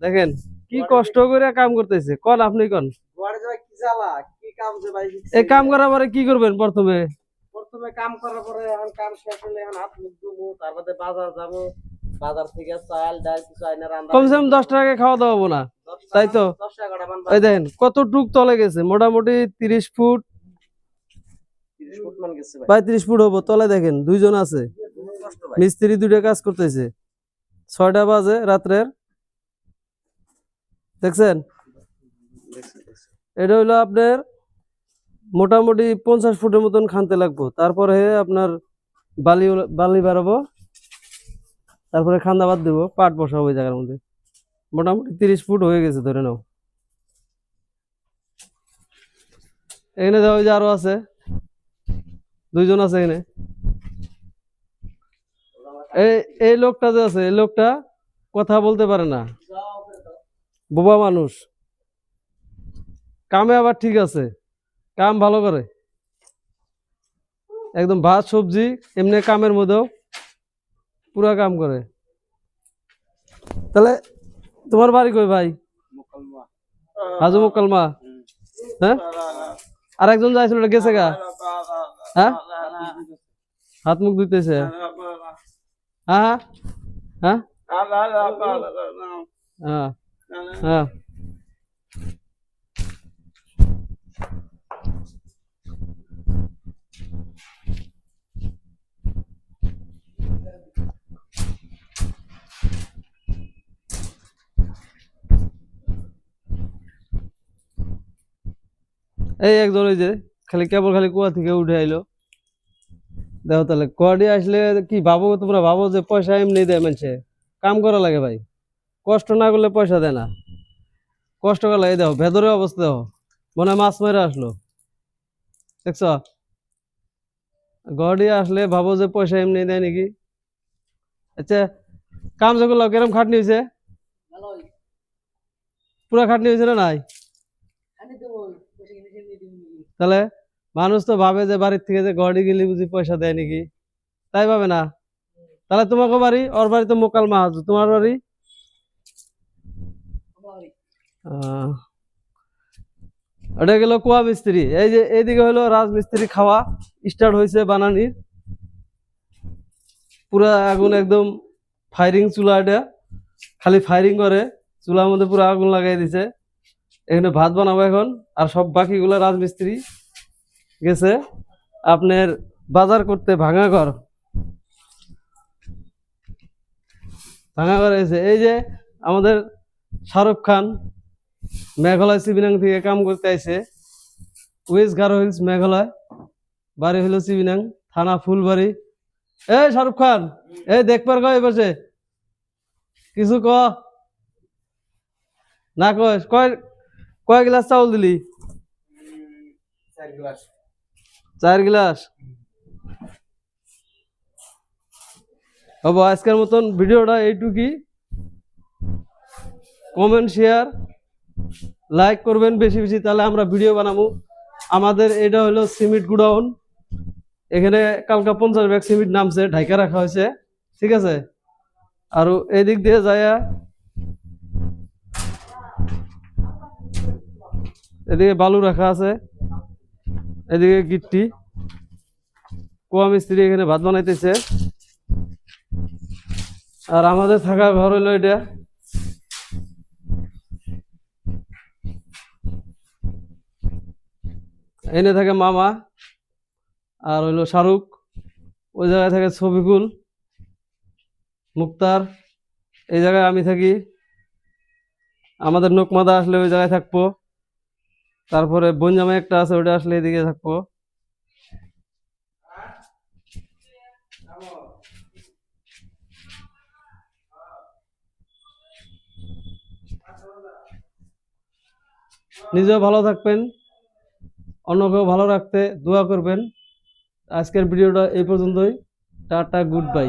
দেখেন কি কষ্ট করে কাম করতেছে। কন আপনি কন? এই কাম করার পরে কি করবেন প্রথমে? প্রথমে কাম করার পরে এখন কাম শেষ হলে এখন হাত মুখ ধুবো তারপরে বাজার যাব। বাজার থেকে চাল ডাল কিছু আইনা রান্না কমসে কম দশ টাকা খাওয়া না তাই তো? টাকা- দেখেন কতটুক তলে গেছে মোটামুটি তিরিশ ফুট। তিরিশ ফুট ভাই। পঁয়ত্রিশ ফুট হব তলে দেখেন দুইজন আছে। মিস্ত্রি দুইটা কাজ করতেছে। ছয়টা বাজে রাত্রের। দেখছেন? দেখছি, দেখছি। এটা হইল আপনার মোটামুটি পঞ্চাশ ফুটের মতন খানতে লাগবো। তারপরে আপনার বালি বালি বাড়াবো। তারপরে খান্দা বাদ দেবো পাট বসাবো ওই জায়গার মধ্যে। মোটামুটি তিরিশ ফুট হয়ে গেছে ধরে নাও। এখানে ওই যে আরও আছে দুইজন আছে এখানে। এই এই লোকটা যে আছে এই লোকটা কথা বলতে পারে না। বোবা মানুষ। কামে আবার ঠিক আছে। কাম ভালো করে। একদম ভাত, সবজি, এমনি কামের মধ্যেও পুরা কাম করে। তাহলে তোমার বাড়ি কই ভাই। হাজু মোকালমা। হ্যাঁ? আর একজন যাইছিল গেছে গা। হ্যাঁ? হাত মুখ ধুইতেছে। হ্যাঁ হ্যাঁ? হ্যাঁ? হ্যাঁ। এই একজন ওই যে, খালি কেবল খালি কুয়া থেকে উঠে আইলো। দেখো তাহলে কোয়াডি আসলে কি ভাবো তোমরা? ভাবো যে পয়সা এমনি দেয় মানুষে। কাম করা লাগে ভাই। কষ্ট না করলে পয়সা দেয় না। কষ্ট করা লাগে দেখো ভেতরের অবস্থা দেখো মনে মাছ মেরে আসলো। দেখছ? গড়ি আসলে ভাবো যে পয়সা এমনি দেয় নাকি? আচ্ছা কাম যে করল কেরম খাটনি হয়েছে? পুরা খাটনি হয়েছে না নাই? তাহলে মানুষ তো ভাবে যে বাড়ির থেকে যে গড়ি গেলে বুঝি পয়সা দেয় নাকি? তাই ভাবে না? তাহলে তোমাকে বাড়ি ওর বাড়ি তো মোকাল মাহাজ তোমার বাড়ি? ওটা গেল কুয়া মিস্ত্রি। এই যে এইদিকে হলো রাজমিস্ত্রি খাওয়া। স্টার্ট হয়েছে বানানির পুরা আগুন একদম ফায়ারিং চুলা এটা। খালি ফায়ারিং করে। চুলার মধ্যে পুরো আগুন লাগাই দিছে। এখানে ভাত বানাবো এখন। আর সব বাকিগুলো রাজমিস্ত্রি গেছে। আপনার বাজার করতে ভাঙা ঘর। ভাঙা ঘর এসে এই যে আমাদের শাহরুখ খান। মেঘালয় সিবিনাং থেকে কাম করতে আইছে। ওয়েস্ট গারো হিলস, মেঘালয়। বাড়ি হলো সিবিনাং, থানা ফুলবাড়ি। এই শাহরুখ খান, এই দেখবার কয় বসে। কিছু ক। না কয় কয় কয় গ্লাস চাউল দিলি? চার গ্লাস। হব, আজকের মতন ভিডিওটা এইটুকুই। Comment, share. লাইক করবেন বেশি বেশি, তাহলে আমরা ভিডিও বানাবো। আমাদের এটা হলো সিমেন্ট গুডাউন এখানে কালকা পঞ্চাশ ব্যাগ সিমেন্ট নামছে, ঢাইকা রাখা হয়েছে। ঠিক আছে? আর এদিক দিয়ে যায় এদিকে বালু রাখা আছে। এদিকে গিট্টি। কুয়া মিস্ত্রি এখানে ভাত বানাইতেছে। আর আমাদের থাকা ঘর হলো এটা। এনে থাকে মামা আর হইল শাহরুখ। ওই জায়গায় থাকে ছবিকুল মুক্তার। এই জায়গায় আমি থাকি। আমাদের নোকমাদা আসলে ওই জায়গায় থাকব। তারপরে বনজামা একটা আছে ওটা আসলে এদিকে থাকব। নিজেও ভালো থাকবেন। অন্যকেও ভালো রাখতে দোয়া করবেন। আজকের ভিডিওটা এই পর্যন্তই। Tata good bye.